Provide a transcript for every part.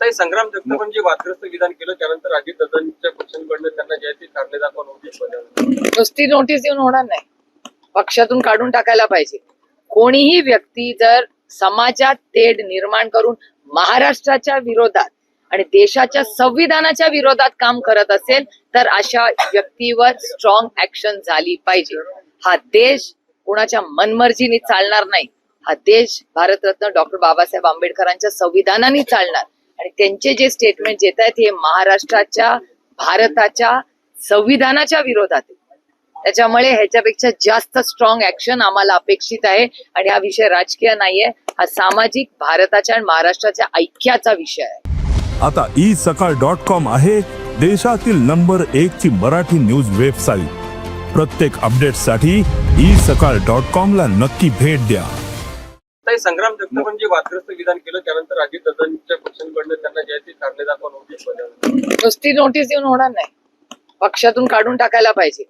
ताई संग्राम जगतापांनी जे वादग्रस्त विधान केलं त्यानंतर अजित दादांच्या पक्षांकडनं त्यांना जे आहे ते कारणे दाखवा नोटीस बजावली नुसती नोटीस देऊन होणार नाही. पक्षातून काढून टाकायला पाहिजे. कोणीही व्यक्ती जर समाजात तेढ निर्माण करून महाराष्ट्राच्या विरोधात आणि देशाच्या संविधानाच्या विरोधात काम करत असेल तर अशा व्यक्तीवर स्ट्रॉंग ऍक्शन झाली पाहिजे. हा देश कोणाच्या मनमर्जीने चालणार नाही. हा देश भारतरत्न डॉक्टर बाबासाहेब आंबेडकरांच्या संविधानाने चालणार. आणि त्यांचे जे स्टेटमेंट येत आहेत हे महाराष्ट्राच्या भारताच्या संविधानाच्या विरोधात आहे त्याच्यामुळे ह्याच्यापेक्षा जास्त स्ट्रॉंग ऍक्शन आम्हाला अपेक्षित आहे. आणि हा विषय राजकीय नाहीये. हा सामाजिक भारताच्या आणि महाराष्ट्राच्या ऐक्याचा विषय आहे. आता ई सकाळ डॉट कॉम आहे देशातील नंबर एक ची मराठी न्यूज वेबसाईट प्रत्येक अपडेटसाठी ई सकाळ डॉट कॉम ला नक्की भेट द्या. ताई संग्राम जगतापांनी जे वादग्रस्त विधान केलं त्यानंतर अजित दादांच्या पक्षांकडनं त्यांना जे आहे ते कारणे दाखवा नोटीस बजावली नुसती नोटीस देऊन होणार नाही. पक्षातून काढून टाकायला पाहिजे.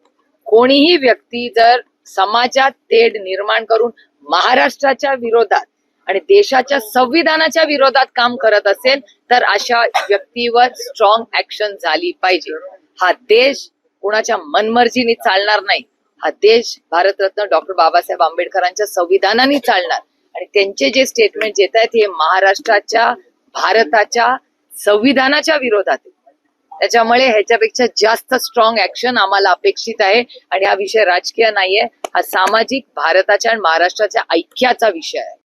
कोणीही व्यक्ती जर समाजात तेढ निर्माण करून महाराष्ट्राच्या विरोधात आणि देशाच्या संविधानाच्या विरोधात काम करत असेल तर अशा व्यक्तीवर स्ट्रॉंग ऍक्शन झाली पाहिजे. हा देश कोणाच्या मनमर्जीने चालणार नाही. हा देश भारतरत्न डॉक्टर बाबासाहेब आंबेडकरांच्या संविधानाने चालणार. आणि त्यांचे जे स्टेटमेंट येत आहेत हे महाराष्ट्राच्या भारताच्या संविधानाच्या विरोधात आहे त्याच्यामुळे ह्याच्यापेक्षा जास्त स्ट्रॉंग ऍक्शन आम्हाला अपेक्षित आहे आणि हा विषय राजकीय नाहीये. हा सामाजिक भारताच्या आणि महाराष्ट्राच्या ऐक्याचा विषय आहे.